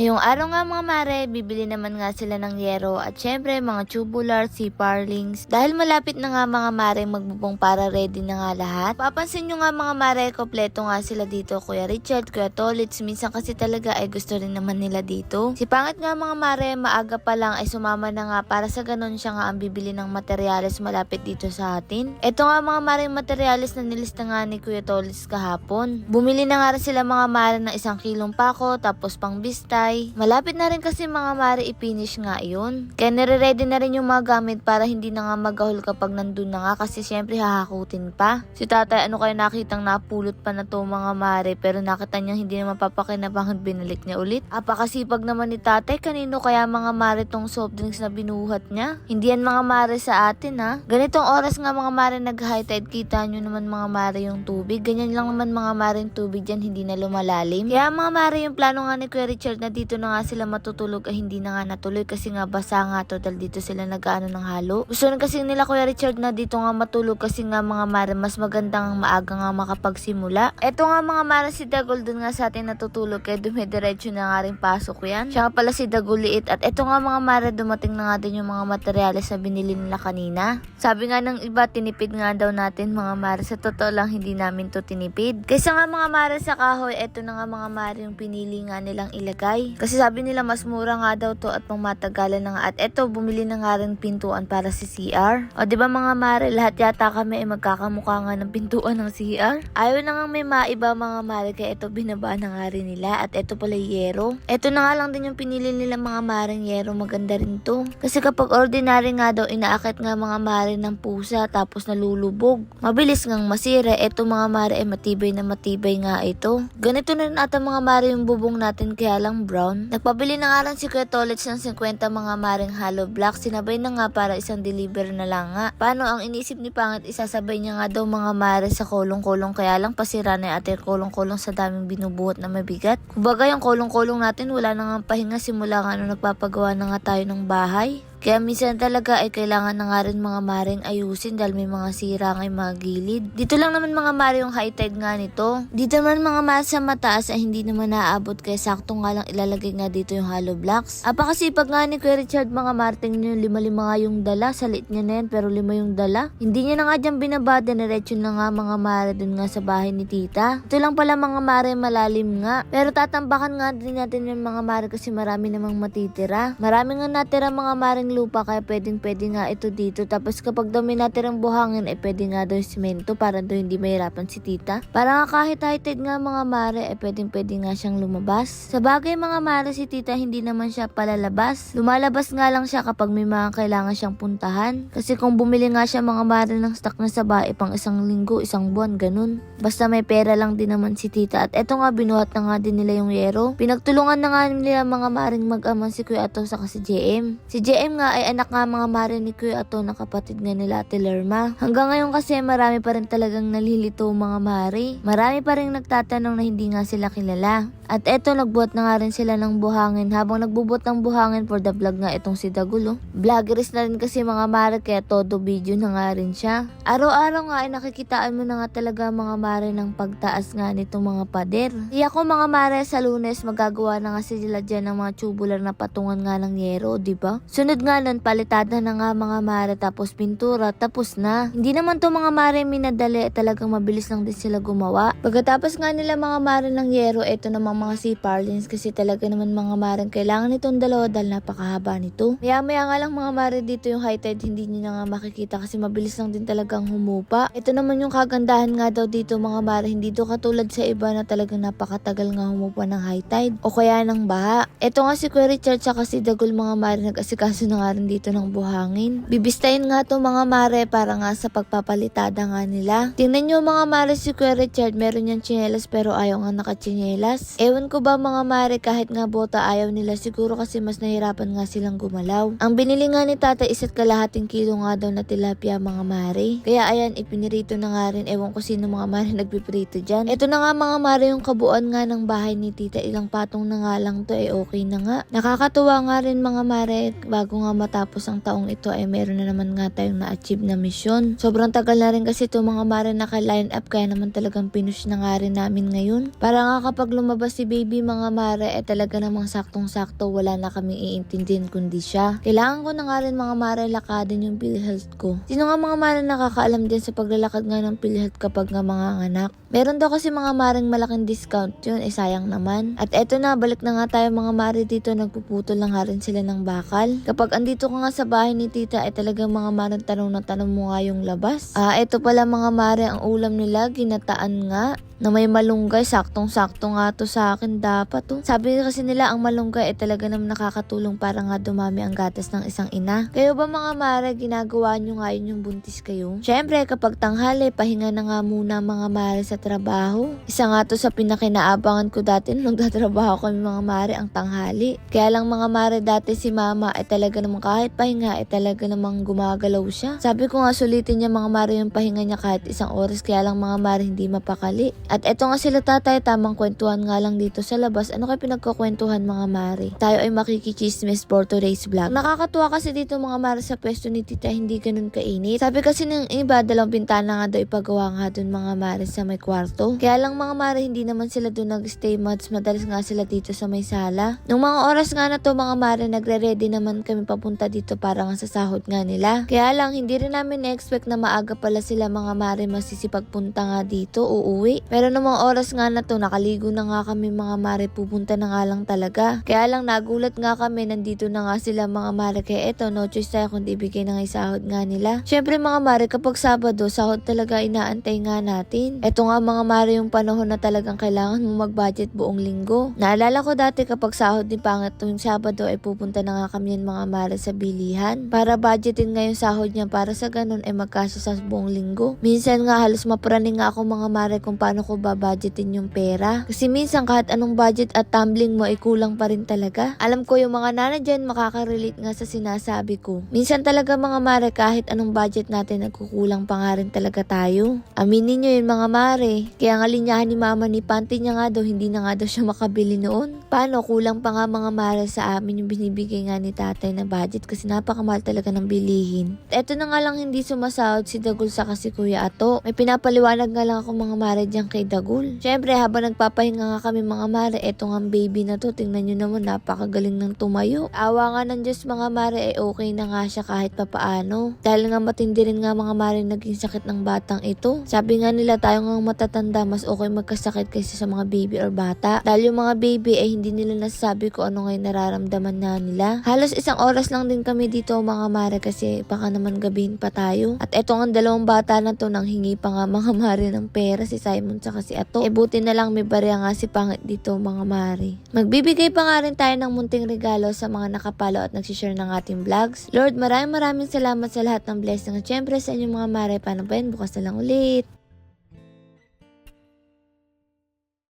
Ngayong araw nga mga mare, bibili naman nga sila ng yero at syempre mga tubular, sea parlings. Dahil malapit na nga mga mare magbubong para ready na nga lahat. Papansin nyo nga mga mare, kompleto nga sila dito. Kuya Richard, Kuya Tolits, minsan kasi talaga ay gusto rin naman nila dito. Si Pangit nga mga mare, maaga pa lang ay sumama na nga para sa ganun siya nga ang bibili ng materyales malapit dito sa atin. Ito nga mga mare materyales na nilista nga ni Kuya Tolits kahapon. Bumili na nga sila mga mare ng isang kilong pako, tapos pang bistay. Malapit na rin kasi mga mare i-finish nga yun. Kaya nire-ready na rin yung mga gamit para hindi na nga magahol kapag nandun na nga kasi syempre hahakutin pa. Si tatay ano kaya nakitang napulot pa na to mga mare pero nakita niya hindi na mapapakinabangan binalik niya ulit. Apakasipag naman ni tatay kanino kaya mga mare tong soft drinks na binuhat niya. Hindi yan mga mare sa atin ha. Ganitong oras nga mga mare nag high tide kita nyo naman mga mare yung tubig. Ganyan lang naman mga mare yung tubig dyan hindi na lumalalim. Kaya mga mare yung plano nga ni Kuya Richard na dito na nga sila matutulog ay hindi na nga natuloy kasi nga basa nga total dito sila nag-ano ng halo. Gusto rin kasi nila Kuya Richard na dito nga matulog kasi nga mga mare mas magandang maaga nga makapagsimula. Eto nga mga mare si Dagol dun nga sa atin natutulog kaya dumidiretso na nga rin pasok yan. Siya pala si Dagol liit at eto nga mga mare dumating na nga din yung mga materyales na binili nila kanina. Sabi nga ng iba tinipid nga daw natin mga mare sa totoo lang hindi namin to tinipid. Kaysa nga mga mare sa kahoy eto na nga mga mare yung pinili nga nilang ilagay. Kasi sabi nila mas mura nga daw to at pangmatagalan na nga. At eto, bumili na nga rin pintuan para sa CR. O di ba mga mare, lahat yata kami ay magkakamukha nga ng pintuan ng CR. Ayaw na nga may maiba mga mare, kaya eto binaba na nga rin nila. At eto pala yero. Eto na nga lang din yung pinili nila mga mareng yero, maganda rin to. Kasi kapag ordinary nga daw, inaakit nga mga mare ng pusa tapos nalulubog. Mabilis ngang masira, eto mga mare ay matibay na matibay nga ito. Ganito na rin ata mga mare yung bubong natin kaya lang brown. Nagpabili na nga rin si Kuya Tolets ng 50 mga maring hollow block. Sinabay na nga para isang deliver na lang nga. Paano ang inisip ni Pangit isasabay niya nga daw mga mare sa kolong-kolong kaya lang pasira na ate kolong-kolong sa daming binubuhat na mabigat. Kumbaga yung kolong-kolong natin wala na nga pahinga simula nga nung nagpapagawa na nga tayo ng bahay. Kaya minsan talaga ay kailangan na nga rin mga maring ayusin dahil may mga sira nga yung mga gilid. Dito lang naman mga mare yung high tide nga nito. Dito naman mga mare sa mataas ay hindi naman naaabot kaya sakto nga lang ilalagay nga dito yung hollow blocks. Apakasipag nga ni Kuya Richard mga marting nyo lima-lima nga yung dala. Sa liit niya na yan pero lima yung dala. Hindi niya na nga dyan binabada diretso na nga mga mare dun nga sa bahay ni tita. Ito lang pala mga mare malalim nga. Pero tatambakan nga din natin yung mga mare kasi marami namang matitira. Marami nga natira mga maring lupa kaya pwedeng pwede nga ito dito. Tapos kapag daw may natirang buhangin ay pwede nga daw simento para daw hindi mahirapan si tita. Para nga kahit high-tide nga mga mare ay pwedeng pwede nga siyang lumabas. Sa bagay mga mare si tita hindi naman siya palalabas. Lumalabas nga lang siya kapag may mga kailangan siyang puntahan. Kasi kung bumili nga siya mga mare ng stock na sa bahay pang isang linggo, isang buwan, ganun. Basta may pera lang din naman si tita. At eto nga binuhat na nga din nila yung yero. Pinagtulungan na nga nila mga maring mag-ama si Kuya Ato sa si JM. Si JM nga ay anak nga mga mare ni Kuya Ato na kapatid nga nila Ate Lerma. Hanggang ngayon kasi marami pa rin talagang nalilito mga mare. Marami pa rin nagtatanong na hindi nga sila kilala. At eto nagbuhat na nga rin sila ng buhangin. Habang nagbubuhat ng buhangin for the vlog nga itong si Dagulo. Vloggeries na rin kasi mga mare kaya todo video na nga rin siya. Araw-araw nga ay nakikitaan mo na nga talaga mga mare ng pagtaas nga nitong mga pader. Di ako mga mare sa lunes magagawa na nga sila dyan ng mga tubular na patungan nga ng yero, di ba? Sunod nga nun, palitada na nga mga mare tapos pintura, tapos na. Hindi naman to mga mare minadali, talagang mabilis lang din sila gumawa. Pagkatapos nga nila mga mare ng yero, eto namang mga sea parlins kasi talaga naman mga mare kailangan nitong dalawa dahil napakahaba nito. Maya maya nga lang mga mare dito yung high tide hindi nyo na nga makikita kasi mabilis lang din talagang humupa. Ito naman yung kagandahan nga daw dito mga mare, hindi to katulad sa iba na talagang napakatagal nga humupa ng high tide o kaya ng baha. Ito nga si Kuya Richard tsaka si Dagul mga mare nag-asikaso na nga rin dito ng buhangin. Bibistayin nga to mga mare para nga sa pagpapalitada nga nila. Tingnan nyo mga mare si Kuya Richard, meron niyang tsinelas pero ayaw nga nakatsinelas. Ewan ko ba mga mare kahit nga bota ayaw nila siguro kasi mas nahirapan nga silang gumalaw. Ang binili nga ni tata isa't kalahating kilo nga daw na tilapia mga mare. Kaya ayan ipinirito na nga rin ewan ko sino mga mare nagpiprito dyan. Ito na nga mga mare yung kabuuan nga ng bahay ni tita ilang patong na nga lang to eh okay na nga. Nakakatuwa nga rin mga mare bago nga matapos ang taong ito ay meron na naman nga tayong na-achieve na mission. Sobrang tagal na rin kasi ito mga mare naka-line up kaya naman talagang pinush na nga rin namin ngayon. Para nga kapag lumabas si baby mga mare ay talaga namang saktong-sakto wala na kaming iintindihan kundi siya. Kailangan ko na nga rin mga mare lakadin yung PhilHealth ko. Sino nga mga mare nakakaalam din sa paglalakad nga ng PhilHealth kapag nga mga anak? Meron daw kasi mga maring malaking discount yun, eh sayang naman. At eto na, balik na nga tayo mga mare dito, nagpuputol na nga rin sila ng bakal. Kapag andito ka nga sa bahay ni tita, eh talagang mga marang tanong na tanong mo nga yung labas. Ah, eto pala mga mare, ang ulam nila, ginataan nga na may malunggay, saktong-sakto nga to sa akin dapat to. Sabi kasi nila ang malunggay ay talaga naman nakakatulong para nga dumami ang gatas ng isang ina. Kayo ba mga mare, ginagawa nyo nga yun yung buntis kayo? Syempre, kapag tanghali, pahinga na nga muna mga mare sa trabaho. Isa nga to sa pinakinaabangan ko dati nung nagtatrabaho kami mga mare ang tanghali. Kaya lang mga mare dati si mama ay talaga namang kahit pahinga ay talaga namang gumagalaw siya. Sabi ko nga sulitin niya mga mare yung pahinga niya kahit isang oras kaya lang mga mare hindi mapakali. At eto nga sila tatay, tamang kwentuhan nga lang dito sa labas. Ano kayo pinagkukwentuhan mga mare? Tayo ay makikichismis for today's vlog. Nakakatuwa kasi dito mga mare sa pwesto ni tita, hindi ganun kainit. Sabi kasi ng iba, dalawang bintana nga daw ipagawa nga dun mga mare sa may kwarto. Kaya lang mga mare, hindi naman sila dun nag-stay much. Madalas nga sila dito sa may sala. Nung mga oras nga na to mga mare, nagre-ready naman kami papunta dito para nga sa sahod nga nila. Kaya lang, hindi rin namin na-expect na maaga pala sila mga mare masisipagpunta nga dito, uuwi. Pero nung mga oras nga na to, nakaligo na nga kami mga mare, pupunta na nga lang talaga. Kaya lang nagulat nga kami, nandito na nga sila mga mare, kaya eto, no choice tayo kundi ibigay na nga yung sahod nga nila. Syempre mga mare, kapag Sabado, sahod talaga inaantay nga natin. Eto nga mga mare, yung panahon na talagang kailangan mo mag-budget buong linggo. Naalala ko dati kapag sahod ni Pangat tuwing Sabado ay pupunta na nga kami yan mga mare sa bilihan. Para budgetin nga yung sahod niya para sa ganun ay magkasya sa buong linggo. Minsan nga halos mapraning nga ako mga mare kung paano ko babudgetin yung pera. Kasi minsan kahit anong budget at tumbling mo ay kulang pa rin talaga. Alam ko yung mga nana dyan makaka-relate nga sa sinasabi ko. Minsan talaga mga mare kahit anong budget natin nagkukulang pa nga rin talaga tayo. Aminin nyo yun mga mare. Kaya nga linyahan ni mama ni Panty niya nga daw hindi na nga daw siya makabili noon. Paano kulang pa nga mga mare sa amin yung binibigay nga ni tatay na budget kasi napakamahal talaga ng bilihin. Eto na nga lang hindi sumasahod si Dagul sa kasi Kuya Ato. May pinapaliwanag nga lang ako mga mare dyan kay Dagul. Syempre habang nagpapahinga nga kami mga mare, eto nga baby na to, tingnan nyo naman napakagaling ng tumayo. Awa nga ng Diyos mga mare ay okay na nga siya kahit papaano. Dahil nga matindi rin nga mga mare naging sakit ng batang ito. Sabi nga nila tayo nga matatanda mas okay magkasakit kaysa sa mga baby or bata. Dahil yung mga baby ay hindi nila nasasabi kung ano ngayon nararamdaman na nila. Halos isang oras lang din kami dito mga mare kasi baka naman gabihin pa tayo. At eto nga dalawang bata na to nang hingi pa nga mga mare ng pera si Simon tsaka si Ato. E buti na lang may barya nga si Pangit dito mga mare. Magbibigay pa nga rin tayo ng munting regalo sa mga nakapalo at nagsishare ng ating vlogs. Lord, maraming maraming salamat sa lahat ng blessing at syempre sa inyong mga mare. Paano ba yan? Bukas na lang ulit.